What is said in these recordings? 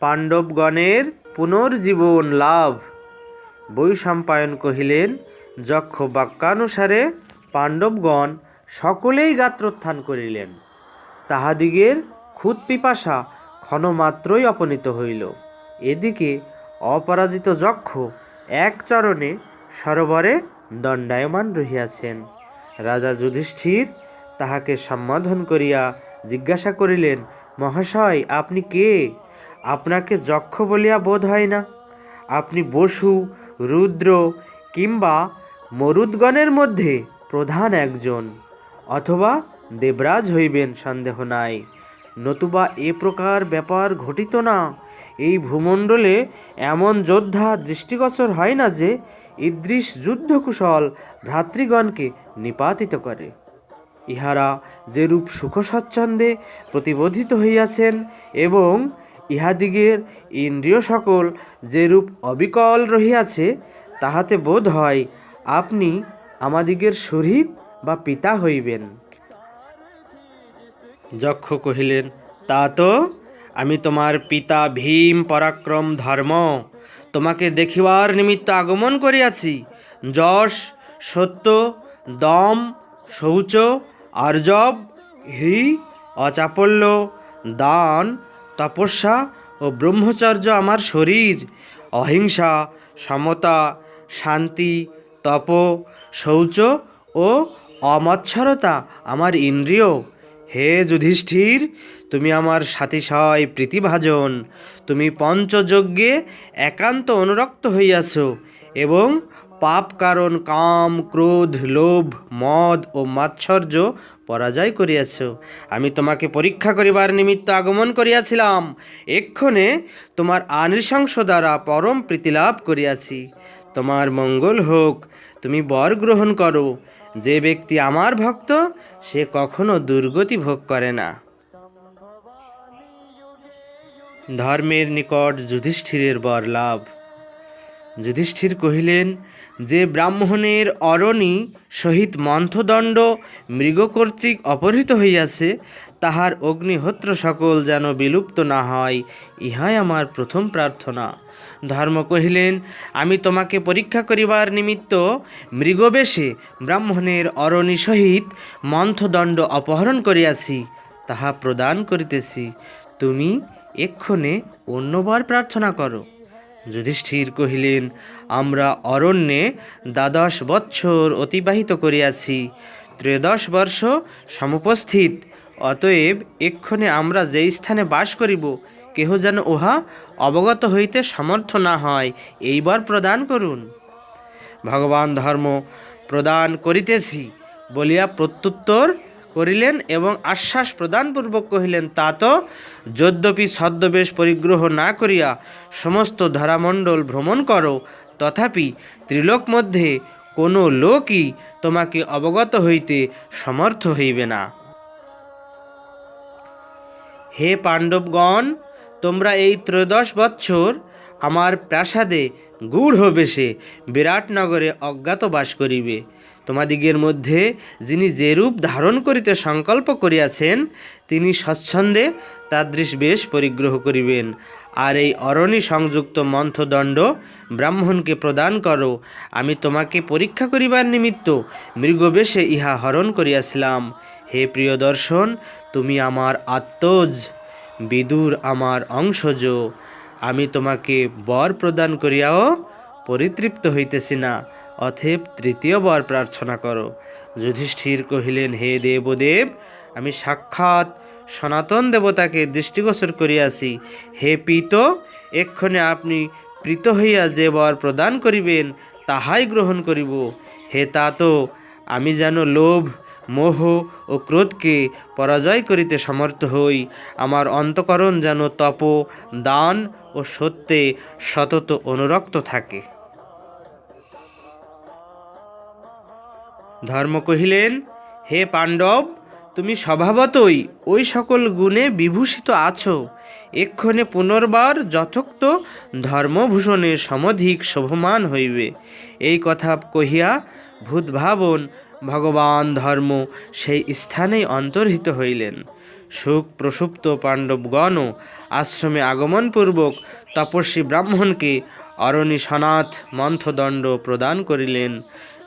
পাণ্ডবগণের পুনর্জীবন লাভ। বৈশম্পায়ন কহিলেন যক্ষ বাক্যানুসারে পাণ্ডবগণ সকলেই গাত্রোত্থান করিলেন। তাহাদিগের খুদ পিপাসা ক্ষণমাত্রই অপনীত হইল। এদিকে অপরাজিত যক্ষ এক চরণে সরোবরে দণ্ডায়মান রহিয়াছেন। রাজা যুধিষ্ঠির তাহাকে সম্বোধন করিয়া জিজ্ঞাসা করিলেন, মহাশয়, আপনি কে? আপনাকে যক্ষ বলিয়া বোধ হয় না। আপনি বসু, রুদ্র কিংবা মরুদ্গণের মধ্যে প্রধান একজন, অথবা দেবরাজ হইবেন সন্দেহ নাই। নতুবা এ প্রকার ব্যাপার ঘটিত না। এই ভূমণ্ডলে এমন যোদ্ধা দৃষ্টিগোচর হয় না যে ইদৃশ যুদ্ধকুশল ভ্রাতৃগণকে নিপাতিত করে। ইহারা যেরূপ সুখস্বচ্ছন্দে প্রতিবোধিত হইয়াছেন এবং ইহাদিগের ইন্দ্রিয় সকল যেরূপ অবিকল রহিয়াছে, তাহাতে বোধ হয় আপনি আমাদিগের সহিত বা পিতা হইবেন। যক্ষ কহিলেন, তা তো, আমি তোমার পিতা ভীম পরাক্রম ধর্ম, তোমাকে দেখিবার নিমিত্ত আগমন করিয়াছি। যশ, সত্য, দম, শৌচ, আর্জব হ্রি অচাপল্য, দান তপস্যা ও ব্রহ্মচর্য আমার শরীর। অহিংসা, সমতা, শান্তি, তপ, শৌচ ও অমৎসরতা আমার ইন্দ্রিয়। হে যুধিষ্ঠির, তুমি আমার সাতিশয় প্রীতিভাজন। তুমি পঞ্চযজ্ঞে একান্ত অনুরক্ত হইয়াছ এবং পাপ কারণ কাম, ক্রোধ, লোভ, মদ ও মাৎসর্য পরাজয় করিয়াছ। আমি তোমাকে পরীক্ষা করিবার নিমিত্ত আগমন করিয়াছিলাম। এক্ষণে তোমার আনৃশংস দ্বারা পরম প্রীতিলাভ করিয়াছি। তোমার মঙ্গল হোক, তুমি বর গ্রহণ করো। যে ব্যক্তি আমার ভক্ত, সে কখনো দুর্গতি ভোগ করে না। ধর্মের নিকট যুধিষ্ঠিরের বর লাভ। যুধিষ্ঠির কহিলেন, যে ব্রাহ্মণের অরণি সহিত মন্থদণ্ড মৃগ কর্তৃক অপহৃত হইয়াছে, তাহার অগ্নিহোত্র সকল যেন বিলুপ্ত না হয়, ইহাই আমার প্রথম প্রার্থনা। ধর্ম কহিলেন, আমি তোমাকে পরীক্ষা করিবার নিমিত্ত মৃগবেশে ব্রাহ্মণের অরণি সহিত মন্থদণ্ড অপহরণ করিয়াছি, তাহা প্রদান করিতেছি। তুমি এক্ষণে অন্যবার প্রার্থনা করো। যুধিষ্ঠির কহিলেন, আমরা অরণ্যে দ্বাদশ বৎসর অতিবাহিত করিয়াছি। ত্রয়োদশ বর্ষ সমুপস্থিত, অতএব এক্ষণে আমরা যেই স্থানে বাস করিব, কেহ যেন উহা অবগত হইতে সমর্থ না হয়, এইবার প্রদান করুন। ভগবান ধর্ম প্রদান করিতেছি বলিয়া প্রত্যুত্তর করিলেন এবং আশ্বাস প্রদানপূর্বক কহিলেন, তা তো যদ্যপি ছদ্মবেশ পরিগ্রহ না করিয়া সমস্ত ধরামণ্ডল ভ্রমণ করো, তথাপি ত্রিলোক মধ্যে কোনো লোকই তোমাকে অবগত হইতে সমর্থ হইবে না। হে পাণ্ডবগণ, তোমরা এই ত্রয়োদশ বৎসর আমার প্রাসাদে গূঢ় বেশে বিরাটনগরে অজ্ঞাত বাস করিবে। তোমাদিগের মধ্যে যিনি যেরূপ ধারণ করিতে সংকল্প করিয়াছেন, তিনি স্বচ্ছন্দে তাদৃশ বেশ পরিগ্রহ করিবেন। আর এই অরণি সংযুক্ত মন্থদণ্ড ব্রাহ্মণকে প্রদান করো। আমি তোমাকে পরীক্ষা করিবার নিমিত্ত মৃগবেশে ইহা হরণ করিয়াছিলাম। হে প্রিয় দর্শন, তুমি আমার আত্মজ, বিদুর আমার অংশজ। আমি তোমাকে বর প্রদান করিয়াও পরিতৃপ্ত হইতেছি না। অথেব তৃতীয় বর প্রার্থনা করো। যুধিষ্ঠির কহিলেন, হে দেবদেব, আমি সাক্ষাৎ সনাতন দেবতাকে দৃষ্টিগোচর করিয়াছি। হে পিত, এক্ষণে আপনি প্রীত হইয়া যে বর প্রদান করিবেন, তাহাই গ্রহণ করিব। হে তাত, আমি যেন লোভ, মোহ ও ক্রোধকে পরাজয় করিতে সমর্থ হই। আমার অন্তকরণ যেন তপ, দান ও সত্যে সতত অনুরক্ত থাকে। ধর্ম কহিলেন, হে পাণ্ডব, তুমি স্বভাবতই ওই সকল গুণে বিভূষিত আছো। এক্ষণে পুনর্বার যথোক্ত ধর্মভূষণের সমধিক শোভমান হইবে। এই কথা কহিয়া ভূতভাবন ভগবান ধর্ম সেই স্থানেই অন্তর্হিত হইলেন। সুখ প্রসুপ্ত পাণ্ডবগণও আশ্রমে আগমনপূর্বক তপস্বী ব্রাহ্মণকে অরণি সনাথ মন্থদণ্ড প্রদান করিলেন।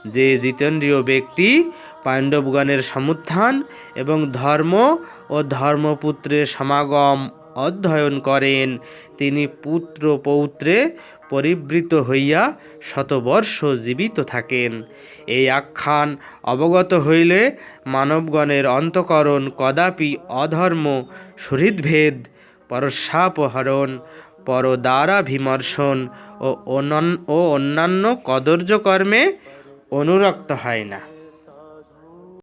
যে জিতেন্দ্রীয় ব্যক্তি পাণ্ডবগণের সমুত্থান এবং ধর্ম ও ধর্মপুত্রের সমাগম অধ্যয়ন করেন, তিনি পুত্র পৌত্রে পরিবৃত হইয়া শতবর্ষ জীবিত থাকেন। এই আখ্যান অবগত হইলে মানবগণের অন্তকরণ কদাপি অধর্ম, সুহৃদভেদ পরশাপহরণ পরদ্বারা বিমর্শন ও অনন- ও অন্যান্য কদর্য কর্মে অনুরক্ত হয় না।